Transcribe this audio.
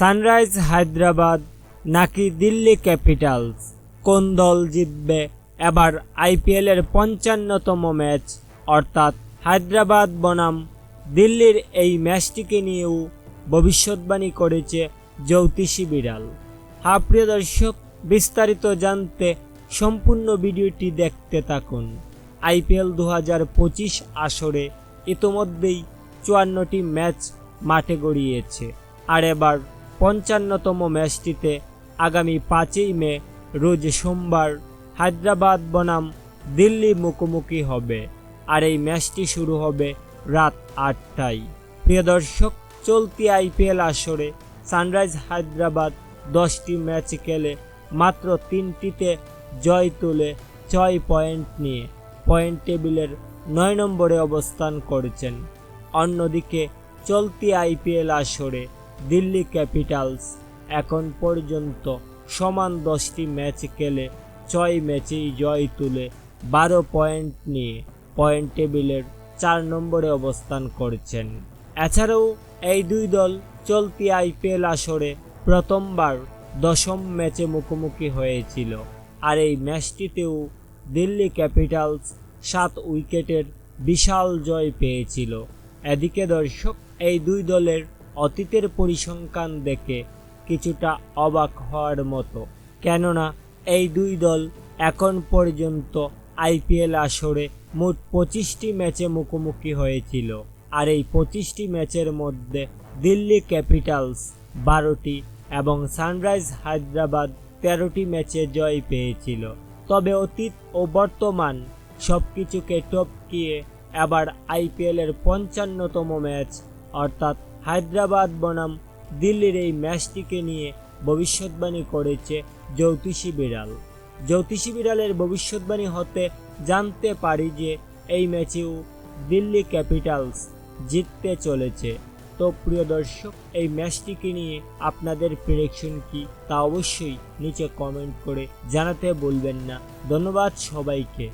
Sunrise Hyderabad, নাকি Delhi Capitals? কোন দল জিতবে? এবার আইপিএলের পঞ্চান্নতম ম্যাচ। অর্থাৎ হায়দ্রাবাদ বনাম, দিল্লির এই ম্যাচটিকে নিয়েও ভবিষ্যৎবাণী করেছে জ্যোতিষী বিড়াল। হ্যাঁ প্রিয় দর্শক, বিস্তারিত জানতে সম্পূর্ণ ভিডিওটি দেখতে থাকুন। আইপিএল দু হাজার পঁচিশ আসরে ইতোমধ্যেই চুয়ান্নটি ম্যাচ মাঠে গড়িয়েছে। আর এবার পঞ্চান্নতম ম্যাচটিতে আগামী পাঁচই মে রোজ সোমবার হায়দ্রাবাদ বনাম দিল্লি মুখোমুখি হবে। আর এই ম্যাচটি শুরু হবে রাত আটটায়। প্রিয় দর্শক, চলতি আইপিএল আসরে সানরাইজ হায়দ্রাবাদ দশটি ম্যাচ খেলে মাত্র তিনটিতে জয় তুলে ছয় পয়েন্ট নিয়ে পয়েন্ট টেবিলের নয় নম্বরে অবস্থান করেছেন। অন্যদিকে চলতি আইপিএল আসরে দিল্লি ক্যাপিটালস এখন পর্যন্ত সমান দশটি ম্যাচ খেলে ছয় ম্যাচেই জয় তুলে বারো পয়েন্ট নিয়ে পয়েন্ট টেবিলের চার নম্বরে অবস্থান করছেন। এছাড়াও এই দুই দল চলতি আইপিএল আসরে প্রথমবার দশম ম্যাচে মুখোমুখি হয়েছিল আর এই ম্যাচটিতেও দিল্লি ক্যাপিটালস সাত উইকেটের বিশাল জয় পেয়েছিল। এদিকে দর্শক, এই দুই দলের অতীতের পরিসংখ্যান দেখে কিছুটা অবাক হওয়ার মতো। কেননা, এই দুই দল এখন পর্যন্ত আইপিএল আসরে মোট পঁচিশটি ম্যাচে মুখোমুখি হয়েছিল। আর এই পঁচিশটি ম্যাচের মধ্যে দিল্লি ক্যাপিটালস বারোটি এবং সানরাইজ হায়দ্রাবাদ তেরোটি ম্যাচে জয় পেয়েছিল। তবে অতীত ও বর্তমান সব কিছুকে টপকিয়ে এবার আইপিএলের পঞ্চান্নতম ম্যাচ, অর্থাৎ হায়দ্রাবাদ বনাম দিল্লির এই ম্যাচটিকে নিয়ে ভবিষ্যৎবাণী করেছে জ্যোতিষী বিড়াল। জ্যোতিষী বিড়ালের ভবিষ্যৎবাণী হতে জানতে পারি যে এই ম্যাচেও দিল্লি ক্যাপিটালস জিততে চলেছে। তো প্রিয় দর্শক, এই ম্যাচটিকে নিয়ে আপনাদের প্রেডিকশন কি তা অবশ্যই নিচে কমেন্ট করে জানাতে বলবেন না। ধন্যবাদ সবাইকে।